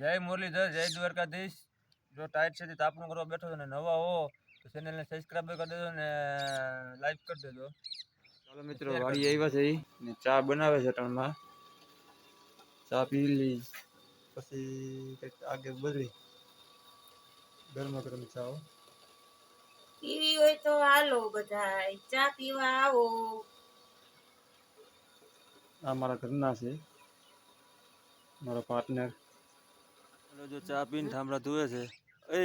જય મુરલીધર જય દ્વારકાધીશ. જો ટાઈટ છે તે તાપણું કરવા બેઠો છો ને નવા હો તો ચેનલને સબસ્ક્રાઈબ કરી દેજો ને લાઈક કરી દેજો. ચાલો મિત્રો વાડી આવ્યા છે ઈ ને ચા બનાવે છે ટણમાં ચા પી લી પછી કંઈક આગળ બધું ગરમા ગરમ ચા હો. પીવી હોય તો હાલો બધા ચા પીવા આવો. આ મારા ઘરના છે. મારો પાર્ટનર હાલો જો ચા પીને ઠામડા ધોવે છે એ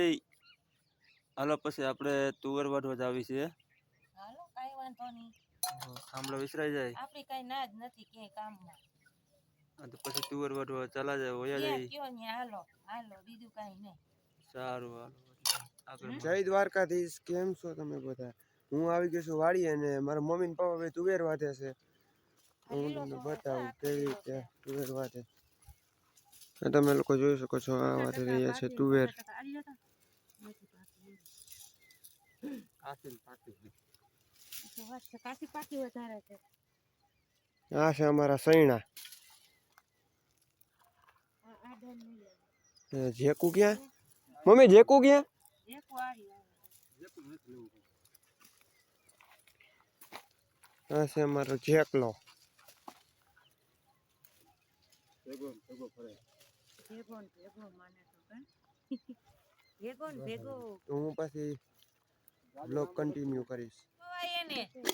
હાલો પછી આપણે તુવર વાઢવા જ આવી છે હાલો કાઈ વાંધો નહીં. ઠામડા વિસરાઈ જાય. આપણી કાઈ ના જ નથી કે કામમાં. હા તો પછી તુવર વાઢવા ચાલા જાય હોયા જાય. કયો ને હાલો હાલો બીજું કાઈ નહીં. સારું હાલો જય દ્વારકાધીશ કેમ છો તમે બધા? હું આવી ગયો છું વાડી અને મારા મમ્મી ને પપ્પા બે તુવેર વાતે છે. હું તમને બતાવું કેવી રીતે તુવેર આ તમે લોકો જોઈ શકો છો, આ વાતે રહ્યા છે, તુવેર. આ છે અમારા સૈણા. જેકુ ક્યાં? મમ્મી, જેકુ ક્યાં. આ છે અમારો જેકલો. ભેગો ને ભેગો માને તો ભેગો ને ભેગો. હું પછી બ્લોગ કન્ટિન્યુ કરીશ.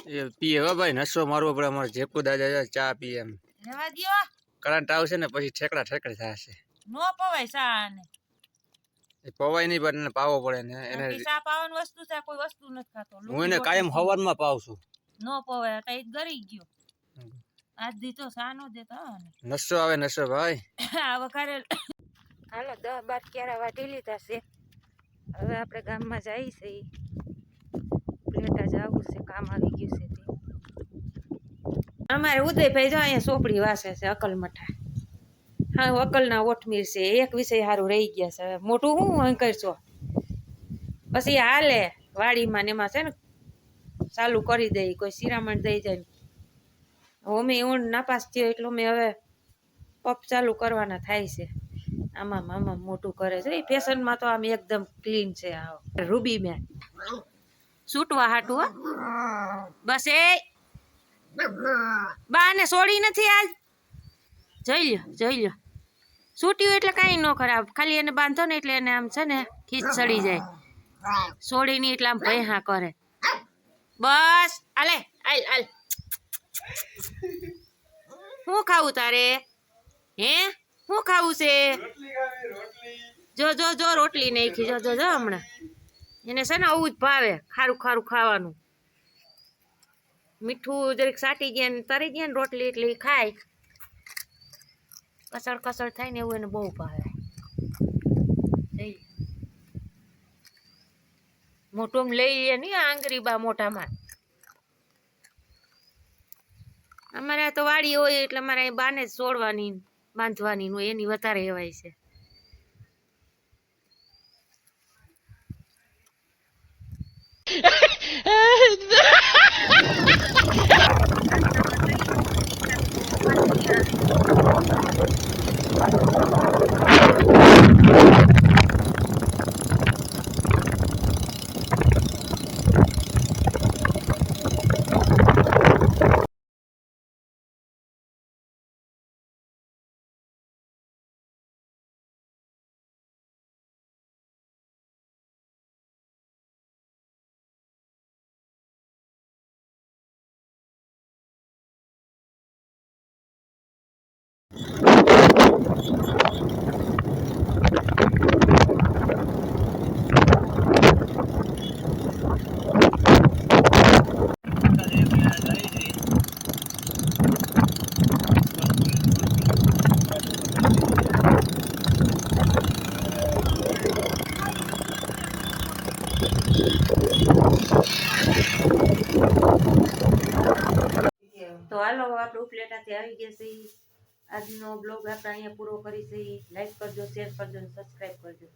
એ પીએ હો ભાઈ નશો મારવો પડે અમારે જેપુ દાદા ચા પીએ એમ. રહેવા દ્યો. કરંટ આવશે ને પછી ઠેકડા ઠેકડે થશે. નો પવાય સા એ પવાય નહીં પણ એને પાવો પડે ને એને ચા પાવાની વસ્તુ છે કોઈ વસ્તુ નથી ખાતો. હું એને કાયમ હવારમાં પાવ છું. નો પવાય તો એ ગરી ગયો. આજ દી તો સા નો દેતો નશો આવે નશો ભાઈ. આ વખારે હાલો દસ બાર ક્યારા વાટી લીધા છે. હવે આપણે ગામમાં જઈ છે. પ્લેટા જવું છે કામ આવી ગયું છે તે. અમારે ઉદયભાઈ જો અહીંયા સોપડી વાસે છે અકલમઠા હા અકલના ઓઠમીર છે એક વિષય સારું રહી ગયા છે. હવે મોટું હું અંકર છો પછી હાલે વાડીમાં ને એમાં છે ને ચાલુ કરી દઈ કોઈ શિરામણ દઈ જાય અમે ઊંડ નાપાસ થયો એટલો મેં હવે પપ ચાલુ કરવાના થાય છે. આમાં મામા મોટું કરે છે. એ ફેશનમાં તો આમ એકદમ ક્લીન છે આ રૂબી મેં. છૂટવા હાટું બસ એ. બાને છોડી નથી આજ. જોઈ લ્યો જોઈ લ્યો. છૂટ્યું એટલે કાંઈ ન ખરાબ. ખાલી એને બાંધો ને એટલે એને આમ છે ને ખીચ ચડી જાય. છોડીની એટલે આમ ભૈહા કરે. બસ આલે આલ આલ શું ખાવું તારે? હે? શું ખાવું છે? જો જો જો રોટલી નાખી. જો જો જો હમણાં. એને છે ને આવું જ ભાવે ખારું ખારું ખાવાનું. મીઠું જરીક સાટી ગયા ને તરી ગયા ને રોટલી એટલે ખાય. કસળ કસળ થાય ને એવું એને બહુ ભાવે. મોટું લઈ લે નહીં આંગરી બા મોટામાં અમારે તો વાડી હોય એટલે અમારે બાને જ છોડવાની બાંધવાની હોય એની વધારે એવાય છે. તો હાલો આપણે ઉપલેટાથી આવી ગયા છીએ. આજનો બ્લોગ આપણે અહીંયા પૂરો કરી છે લાઈક કરજો શેર કરજો સબસ્ક્રાઈબ કરજો.